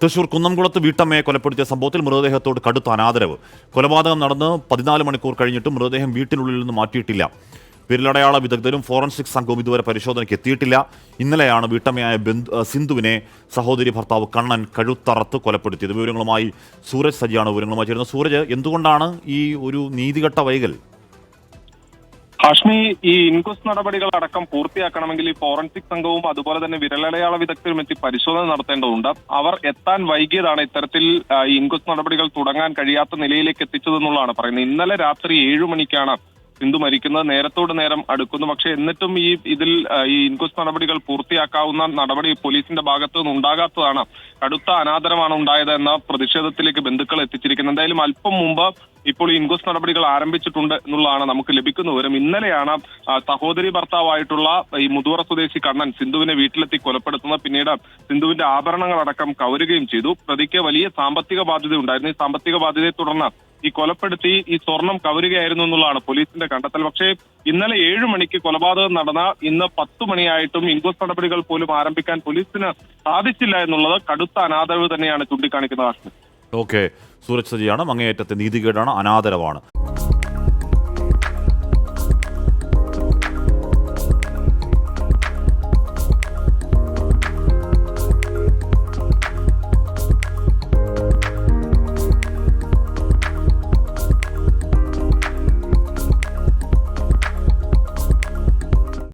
തൃശൂർ കുന്നംകുളത്ത് വീട്ടമ്മയെ കൊലപ്പെടുത്തിയ സംഭവത്തിൽ മൃതദേഹത്തോട് കടുത്ത അനാദരവ്. കൊലപാതകം നടന്ന് പതിനാല് മണിക്കൂർ കഴിഞ്ഞിട്ടും മൃതദേഹം വീട്ടിനുള്ളിൽ നിന്ന് മാറ്റിയിട്ടില്ല. വിരലടയാള വിദഗ്ധരും ഫോറൻസിക് സംഘവും ഇതുവരെ പരിശോധനയ്ക്ക് എത്തിയിട്ടില്ല. ഇന്നലെയാണ് വീട്ടമ്മയായ സിന്ധുവിനെ സഹോദരി ഭർത്താവ് കണ്ണൻ കഴുത്തറത്ത് കൊലപ്പെടുത്തിയത്. വിവരങ്ങളുമായി സൂരജ് സജിയാണ് വിവരങ്ങളുമായി ചേരുന്നത്. സൂരജ് എന്തുകൊണ്ടാണ് ഈ ഒരു നീതികെട്ട വൈകൽ? ഹാഷ്മി ഈ ഇൻക്വസ്റ്റ് നടപടികൾ അടക്കം പൂർത്തിയാക്കണമെങ്കിൽ ഈ ഫോറൻസിക് സംഘവും അതുപോലെ തന്നെ വിരലടയാള വിദഗ്ധരും എത്തി പരിശോധന നടത്തേണ്ടതുണ്ട്. അവർ എത്താൻ വൈകിയതാണ് ഇത്തരത്തിൽ ഇൻക്വസ്റ്റ് നടപടികൾ തുടങ്ങാൻ കഴിയാത്ത നിലയിലേക്ക് എത്തിച്ചതെന്നുള്ളതാണ് പറയുന്നത്. ഇന്നലെ രാത്രി ഏഴു മണിക്കാണ് സിന്ധു മരിക്കുന്നത് നേരത്തോട് നേരം അടുക്കുന്നു. പക്ഷെ എന്നിട്ടും ഈ ഇതിൽ ഈ ഇൻക്വസ്റ്റ് നടപടികൾ പൂർത്തിയാക്കാവുന്ന നടപടി പോലീസിന്റെ ഭാഗത്തു നിന്ന് ഉണ്ടാകാത്തതാണ് കടുത്ത അനാദരമാണ് ഉണ്ടായത് എന്ന പ്രതിഷേധത്തിലേക്ക് ബന്ധുക്കൾ എത്തിച്ചിരിക്കുന്നത്. എന്തായാലും അല്പം മുമ്പ് ഇപ്പോൾ ഇൻക്വസ്റ്റ് നടപടികൾ ആരംഭിച്ചിട്ടുണ്ട് എന്നുള്ളതാണ് നമുക്ക് ലഭിക്കുന്ന വിവരം. ഇന്നലെയാണ് സഹോദരി ഭർത്താവായിട്ടുള്ള ഈ മുതുവറ സ്വദേശി കണ്ണൻ സിന്ധുവിനെ വീട്ടിലെത്തി കൊലപ്പെടുത്തുന്നത്. പിന്നീട് സിന്ധുവിന്റെ ആഭരണങ്ങളടക്കം കവരുകയും ചെയ്തു. പ്രതിക്ക് വലിയ സാമ്പത്തിക ബാധ്യത ഉണ്ടായിരുന്നു ഈ സാമ്പത്തിക ബാധ്യതയെ തുടർന്ന് ഈ കൊലപ്പെടുത്തി ഈ സ്വർണം കവരുകയായിരുന്നു എന്നുള്ളതാണ് പോലീസിന്റെ കണ്ടെത്തൽ. പക്ഷേ ഇന്നലെ ഏഴു മണിക്ക് കൊലപാതകം നടന്ന ഇന്ന് പത്ത് മണിയായിട്ടും ഇൻക്വസ്റ്റ് നടപടികൾ പോലും ആരംഭിക്കാൻ പോലീസിന് സാധിച്ചില്ല എന്നുള്ളത് കടുത്ത അനാദരവ് തന്നെയാണ് ചൂണ്ടിക്കാണിക്കുന്നത് ഓക്കെ. സൂരജ് സജിയാണ് അങ്ങേയറ്റത്തെ നീതികേടാണ് അനാദരവാണ്.